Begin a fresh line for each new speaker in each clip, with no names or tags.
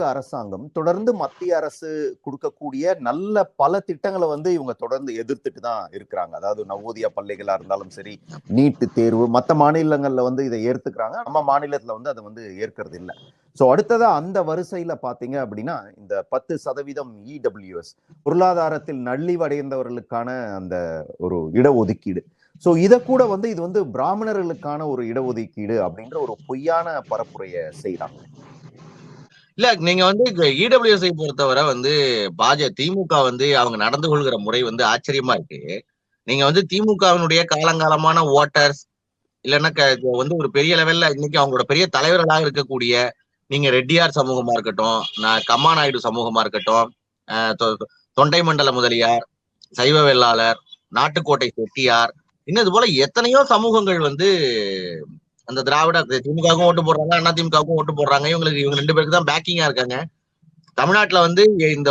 தமிழக அரசாங்கம் தொடர்ந்து மத்திய அரசு கொடுக்கக்கூடிய நல்ல பல திட்டங்களை வந்து இவங்க தொடர்ந்து எதிர்த்துட்டு தான் இருக்கிறாங்க. அதாவது நவோதியா பள்ளிகளா இருந்தாலும் சரி நீட்டு தேர்வு மற்ற மாநிலங்கள்ல வந்து இதை ஏற்றுக்கிறாங்க நம்ம மாநிலத்துல வந்து அதை வந்து ஏற்கிறது இல்லை. ஸோ அடுத்ததா அந்த வரிசையில பாத்தீங்க அப்படின்னா இந்த பத்து சதவீதம் இடபிள்யூஎஸ் பொருளாதாரத்தில் நள்ளிவடைந்தவர்களுக்கான அந்த ஒரு இடஒதுக்கீடு. ஸோ இதை கூட வந்து இது வந்து பிராமணர்களுக்கான ஒரு இடஒதுக்கீடு அப்படின்ற ஒரு பொய்யான பரப்புரையை செய்யறாங்க
இல்ல நீங்க வந்து இடபிள்யூஎஸ்ஐ பொறுத்தவரை வந்து பாஜ திமுக வந்து அவங்க நடந்து கொள்கிற முறை வந்து ஆச்சரியமா இருக்கு. நீங்க வந்து திமுகவினுடைய காலங்காலமான ஓட்டர்ஸ் இல்லைன்னா க- வந்து ஒரு பெரிய லெவல்ல இன்னைக்கு அவங்களோட பெரிய தலைவர்களாக இருக்கக்கூடிய நீங்க ரெட்டியார் சமூகமா இருக்கட்டும் நான் கம்மா நாயுடு சமூகமா இருக்கட்டும் தொ- தொண்டை மண்டல முதலியார் சைவ வெள்ளாளர் நாட்டுக்கோட்டை செட்டியார் இன்னும் இது போல எத்தனையோ சமூகங்கள் வந்து அந்த திராவிட திமுகவுக்கும் ஓட்டு போடுறாங்க அண்ணா திமுகவுக்கும் ஓட்டு போடுறாங்க. இவங்களுக்கு இவங்க ரெண்டு பேருக்கு தான் பேக்கிங்கா இருக்காங்க. தமிழ்நாட்டுல வந்து இந்த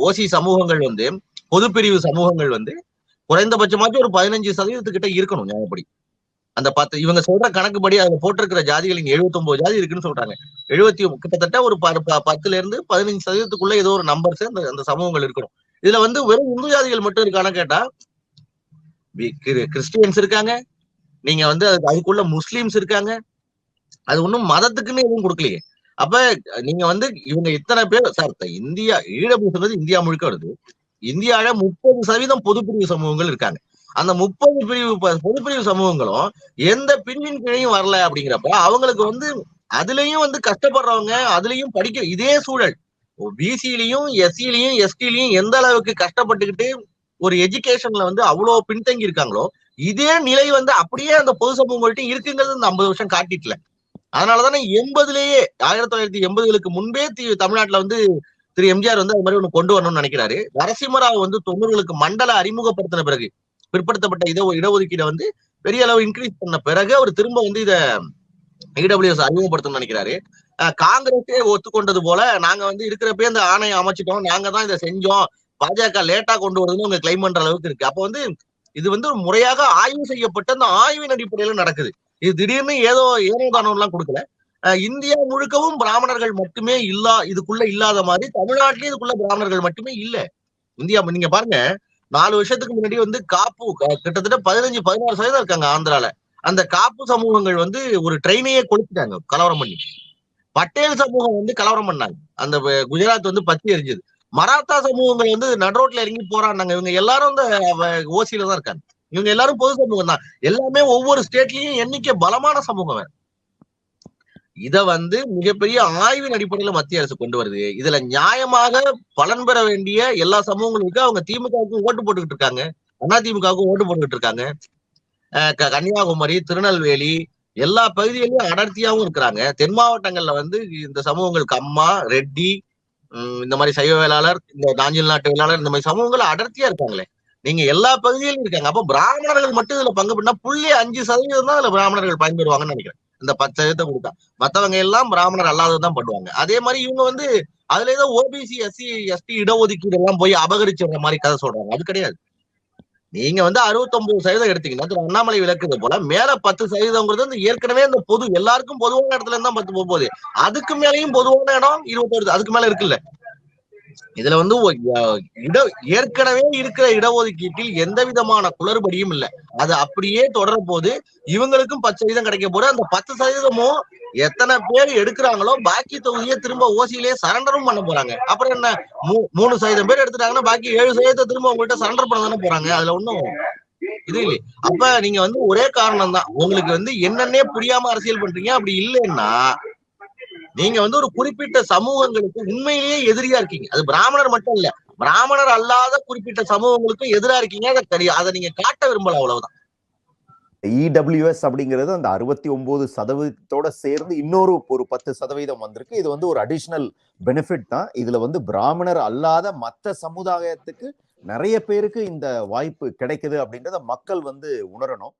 ஓசி சமூகங்கள் வந்து பொதுப்பிரிவு சமூகங்கள் வந்து குறைந்தபட்சமாச்சும் ஒரு பதினஞ்சு சதவீதத்துக்கிட்ட இருக்கணும் நியாயப்படி. அந்த பத்து இவங்க சொல்ற கணக்குப்படி அதுல போட்டிருக்கிற ஜாதிகள் இங்க 79 ஜாதி இருக்குன்னு சொல்றாங்க. எழுபத்தி கிட்டத்தட்ட ஒரு ப- பத்துல இருந்து பதினஞ்சு சதவீதத்துக்குள்ள ஏதோ ஒரு நம்பர்ஸ் அந்த அந்த சமூகங்கள் இருக்கணும். இதுல வந்து வெறும் இந்து ஜாதிகள் மட்டும் இருக்கான்னு கேட்டா கிறிஸ்டியன்ஸ் இருக்காங்க. நீங்க வந்து அதுக்கு அதுக்குள்ள முஸ்லீம்ஸ் இருக்காங்க. அது ஒண்ணும் மதத்துக்குன்னு எதுவும் கொடுக்கலையே. அப்ப நீங்க வந்து இவங்க இத்தனை பேர் சார் இந்தியா ஈழப்பு சொல்றது இந்தியா முழுக்க வருது. இந்தியாவில முப்பது சதவீதம் பொதுப்பிரிவு சமூகங்கள் இருக்காங்க. அந்த முப்பது பிரிவு பொதுப்பிரிவு சமூகங்களும் எந்த பிரிவின் கீழையும் வரல அப்படிங்கிறப்ப அவங்களுக்கு வந்து அதுலயும் வந்து கஷ்டப்படுறவங்க அதுலயும் படிக்க இதே சூழல். பிசிலையும் எஸ்சிலையும் எஸ்டிலையும் எந்த அளவுக்கு கஷ்டப்பட்டுக்கிட்டு ஒரு எஜுகேஷன்ல வந்து அவ்வளோ பின்தங்கி இருக்காங்களோ இதே நிலை வந்து அப்படியே அந்த பொது சமூகங்கள்ட்ட இருக்குங்கிறது இந்த ஐம்பது வருஷம் காட்டிட்டுல. அதனாலதானே எண்பதுலயே ஆயிரத்தி தொள்ளாயிரத்தி எண்பதுகளுக்கு முன்பே தி- தமிழ்நாட்டுல வந்து திரு எம்ஜிஆர் வந்து அது மாதிரி ஒண்ணு கொண்டு வரணும்னு நினைக்கிறாரு. நரசிம்மராவ் வந்து தொண்ணூறுகளுக்கு மண்டல அறிமுகப்படுத்தின பிறகு பிற்படுத்தப்பட்ட இட இடஒதுக்கீடை வந்து பெரிய அளவு இன்க்ரீஸ் பண்ண பிறகு அவர் திரும்ப வந்து இத இடபிள்யூஎஸ் அறிமுகப்படுத்தணும்னு நினைக்கிறாரு. காங்கிரஸே ஒத்துக்கொண்டது போல நாங்க வந்து இருக்கிறப்பே இந்த ஆணையம் அமைச்சிட்டோம். நாங்க தான் இதை செஞ்சோம். பாஜக லேட்டா கொண்டு வருதுன்னு உங்க கிளைம் பண்ற அளவுக்கு இருக்கு. அப்ப வந்து இது வந்து ஒரு முறையாக ஆய்வு செய்யப்பட்ட அந்த ஆய்வின் அடிப்படையில நடக்குது. இது திடீர்னு ஏதோ ஏனோதானம் எல்லாம் கொடுக்கல. அஹ் இந்தியா முழுக்கவும் பிராமணர்கள் மட்டுமே இல்லா இதுக்குள்ள இல்லாத மாதிரி தமிழ்நாட்டிலேயே இதுக்குள்ள பிராமணர்கள் மட்டுமே இல்ல. இந்தியா நீங்க பாருங்க நாலு வருஷத்துக்கு முன்னாடி வந்து காப்பு கிட்டத்தட்ட பதினஞ்சு பதினாறு சதவீதம் இருக்காங்க ஆந்திரால. அந்த காப்பு சமூகங்கள் வந்து ஒரு ட்ரெயினையே கொடுத்துட்டாங்க கலவரம் பண்ணி. பட்டேல் சமூகம் வந்து கலவரம் பண்ணாங்க. அந்த குஜராத் வந்து பத்தி எரிஞ்சது. மராத்தா சமூகங்கள் வந்து நடுரோட்ல இறங்கி போராடினாங்க. இவங்க எல்லாரும் இந்த ஓசியில தான் இருக்காங்க. இவங்க எல்லாரும் பொது சமூகம் தான். எல்லாமே ஒவ்வொரு ஸ்டேட்லயும் எண்ணிக்கை பலமான சமூகம் இத வந்து மிகப்பெரிய ஆய்வின் அடிப்படையில மத்திய அரசு கொண்டு வருது. இதுல நியாயமாக பலன் பெற வேண்டிய எல்லா சமூகங்களும் இருக்கு அவங்க திமுகவுக்கும் ஓட்டு போட்டுக்கிட்டு இருக்காங்க. அண்ணா திமுகவுக்கும் ஓட்டு போட்டுக்கிட்டு இருக்காங்க. அஹ் க- கன்னியாகுமரி திருநெல்வேலி எல்லா பகுதிகளிலும் அடர்த்தியாவும் இருக்கிறாங்க. தென் மாவட்டங்கள்ல வந்து இந்த சமூகங்கள் கம்மா ரெட்டி இந்த மாதிரி சைவ வேளாளர் இந்த நாஞ்சில் நாட்டு வேளாளர் இந்த மாதிரி சமூகங்கள் அடர்த்தியா இருக்காங்களே. நீங்க எல்லா பகுதியிலும் இருக்காங்க. அப்ப பிராமணர்கள் மட்டும் இதுல பங்கு பண்ணா புள்ளி அஞ்சு சதவீதம் தான் இதுல பிராமணர்கள் பயன்பெறுவாங்கன்னு நினைக்கிறேன். இந்த பத்து சதவீதத்தை கொடுத்தா. மத்தவங்க எல்லாம் பிராமணர் அல்லாததான் பண்ணுவாங்க. அதே மாதிரி இவங்க வந்து அதுல ஏதோ ஓபிசி எஸ்சி எஸ்டி இடஒதுக்கீடு எல்லாம் போய் அபகரிச்சுற மாதிரி கதை சொல்றாங்க. அது கிடையாது. நீங்க வந்து 69% சதவீதம் எடுத்தீங்கன்னா திரு அண்ணாமலை விளக்குறது போல மேல பத்து சதவீதம்ங்கிறது வந்து ஏற்கனவே இந்த பொது எல்லாருக்கும் பொதுவான இடத்துல இருந்தா பத்து போக போகுது. அதுக்கு மேலயும் பொதுவான இடம் இருபத்தொரு அதுக்கு மேல இருக்குல்ல. இதுல வந்து இட ஏற்கனவே இருக்கிற இடஒதுக்கீட்டில் எந்த விதமான குளறுபடியும் இல்ல. அது அப்படியே தொடர போது இவங்களுக்கும் பத்து சதவீதம் கிடைக்க போது அந்த பத்து சதவீதமும் எத்தனை பேர் எடுக்கிறாங்களோ பாக்கி தொகுதியை திரும்ப ஓசியிலேயே சரண்டரும் பண்ண போறாங்க. அப்புறம் என்ன? மூ- மூணு சதவீதம் பேர் எடுத்துட்டாங்கன்னா பாக்கி ஏழு சதவீதத்தை திரும்ப உங்கள்கிட்ட சரண்டர் பண்ண தானே போறாங்க. அதுல ஒண்ணும் இது இல்லை. அப்ப நீங்க வந்து ஒரே காரணம் தான் உங்களுக்கு வந்து என்னன்னே புரியாம அரசியல் பண்றீங்க. அப்படி இல்லைன்னா நீங்க வந்து ஒரு குறிப்பிட்ட சமூகங்களுக்கு உண்மையிலேயே எதிரியா இருக்கீங்க. அது பிராமணர் மட்டும் இல்ல பிராமணர் அல்லாத குறிப்பிட்ட சமூகங்களுக்கும் எதிரா இருக்கீங்க அதை தெரியும் அதை நீங்க காட்ட விரும்பல அவ்வளவுதான்.
இடபிள்யூஎஸ் அப்படிங்கிறது அந்த அறுபத்தி ஒன்பது சதவீதத்தோட சேர்ந்து இன்னொரு ஒரு பத்து சதவீதம் வந்திருக்கு. இது வந்து ஒரு அடிஷ்னல் பெனிஃபிட் தான். இதுல வந்து பிராமணர் அல்லாத மற்ற சமுதாயத்துக்கு நிறைய பேருக்கு இந்த வாய்ப்பு கிடைக்குது அப்படின்றத மக்கள் வந்து உணரணும்.